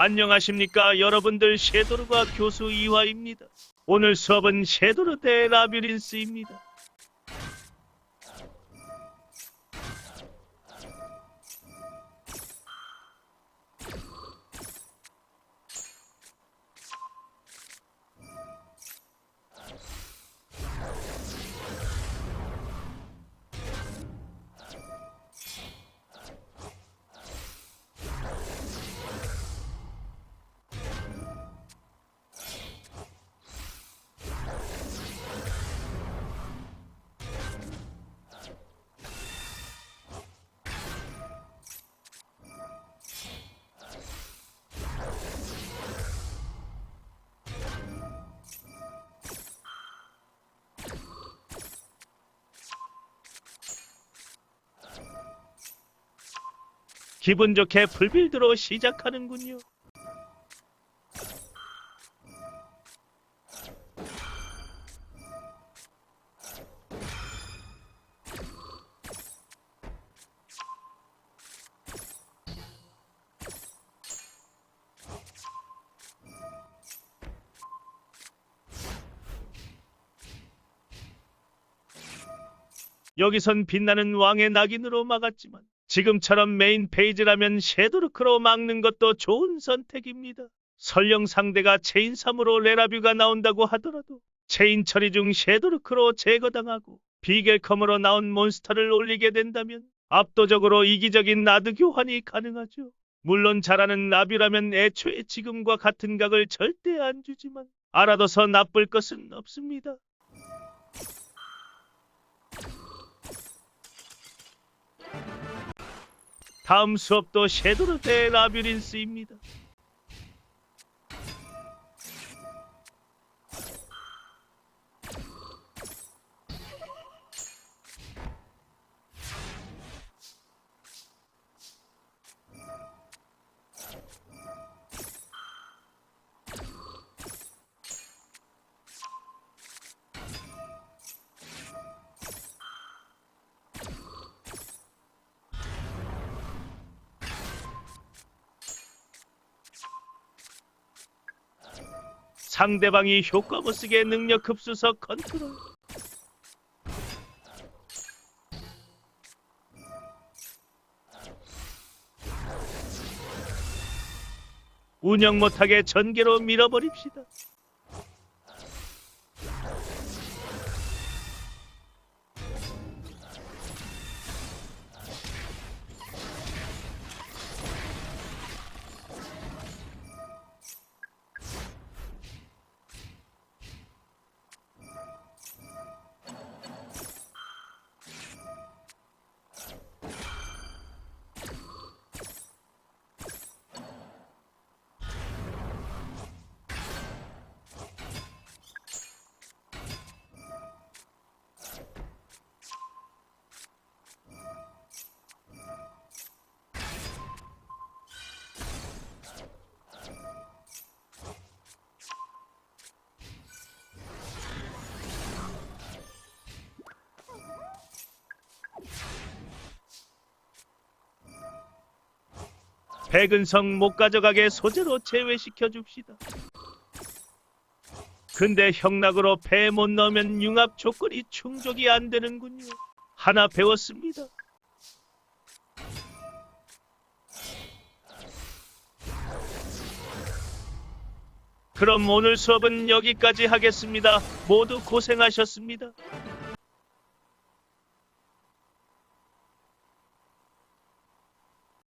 안녕하십니까 여러분들 쉐도르가 교수 이화입니다. 오늘 수업은 쉐도르 대 라비린스입니다. 기분 좋게 풀빌드로 시작하는군요. 여기선 빛나는 왕의 낙인으로 막았지만 지금처럼 메인 페이지라면 섀도르크로 막는 것도 좋은 선택입니다. 설령 상대가 체인 3으로 레라뷰가 나온다고 하더라도 체인 처리 중 섀도르크로 제거당하고 비겔컴으로 나온 몬스터를 올리게 된다면 압도적으로 이기적인 나드 교환이 가능하죠. 물론 잘하는 라뷰라면 애초에 지금과 같은 각을 절대 안 주지만 알아둬서 나쁠 것은 없습니다. 다음 수업도 섀도르 대 라비린스입니다. 상대방이 효과 못 쓰게 능력 흡수서 컨트롤. 운영 못하게 전개로 밀어버립시다. 백은성 못 가져가게 소재로 제외시켜 줍시다. 근데 형락으로 배 못 넣으면 융합 조건이 충족이 안 되는군요. 하나 배웠습니다. 그럼 오늘 수업은 여기까지 하겠습니다. 모두 고생하셨습니다.